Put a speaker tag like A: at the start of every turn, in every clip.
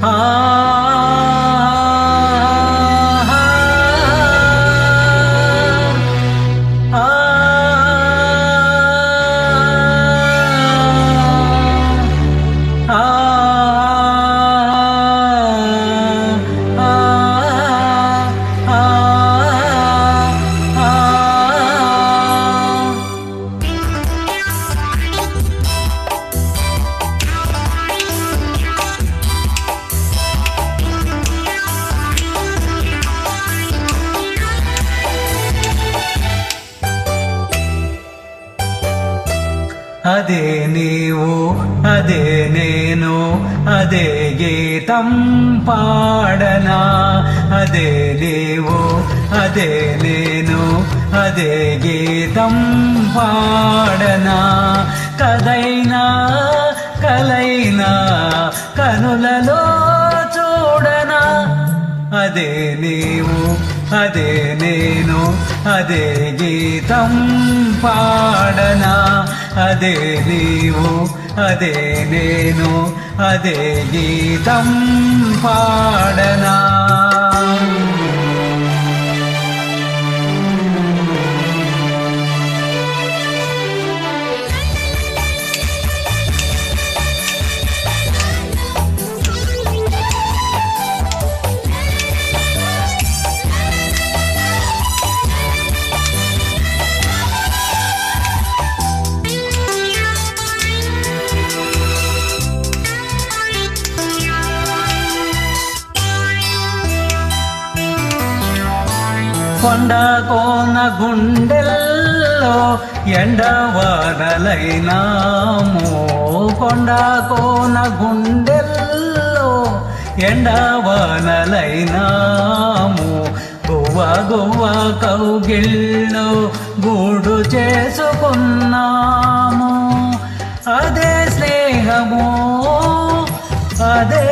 A: ああ అదే నీవు అదే నేను అదే గీతం పాడనా? అదే నీవు అదే నేను అదే గీతం పాడనా? కదైనా కలైనా కనులలో చూడనా? అదే నీవు అదే నేను అదే గీతం పాడనా? అదే నీవు అదే నేను అదే గీతం పాడనా కొండ కోన గుండెల్లో ఎండ వారలైనాము కొండ కోన గుండెల్లో ఎండ ఎండవానలైనాము గువ్వ గువ్వ కౌగిళ్ళు గూడు చేసుకున్నాము. అదే స్నేహము అదే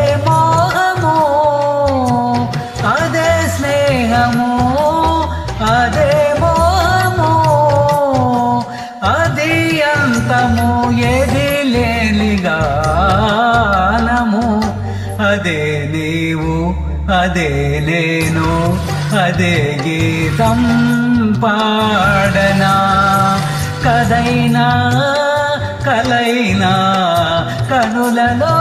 A: అదే నేను అదే గీతం పాడనా? కదైనా కలైనా కనులలో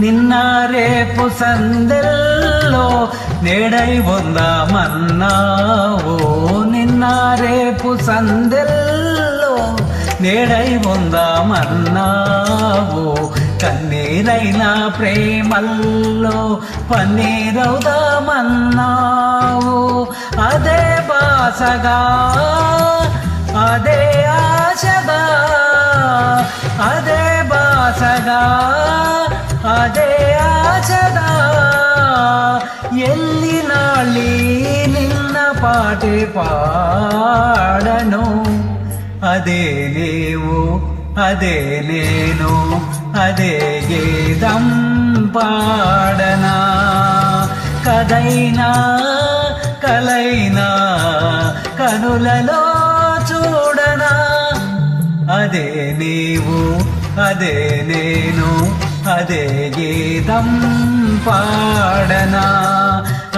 A: నిన్న రేపు సందెల్లో నేడై ఉందామన్నావు. నిన్న రేపు సందెల్లో నేడై ఉందామన్నావు. కన్నీరైన ప్రేమల్లో పన్నీరవుదామన్నావు. అదే బాసగా పాడను. అదే నీవు అదే నేను అదే గీతం పాడనా. కదైనా కలైనా కనులలో చూడనా. అదే నీవు అదే నేను అదే గీతం పాడనా.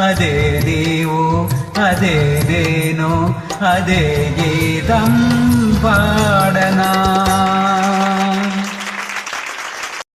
A: అదే నీవు అదే నేను అదే గీతం పాడనా?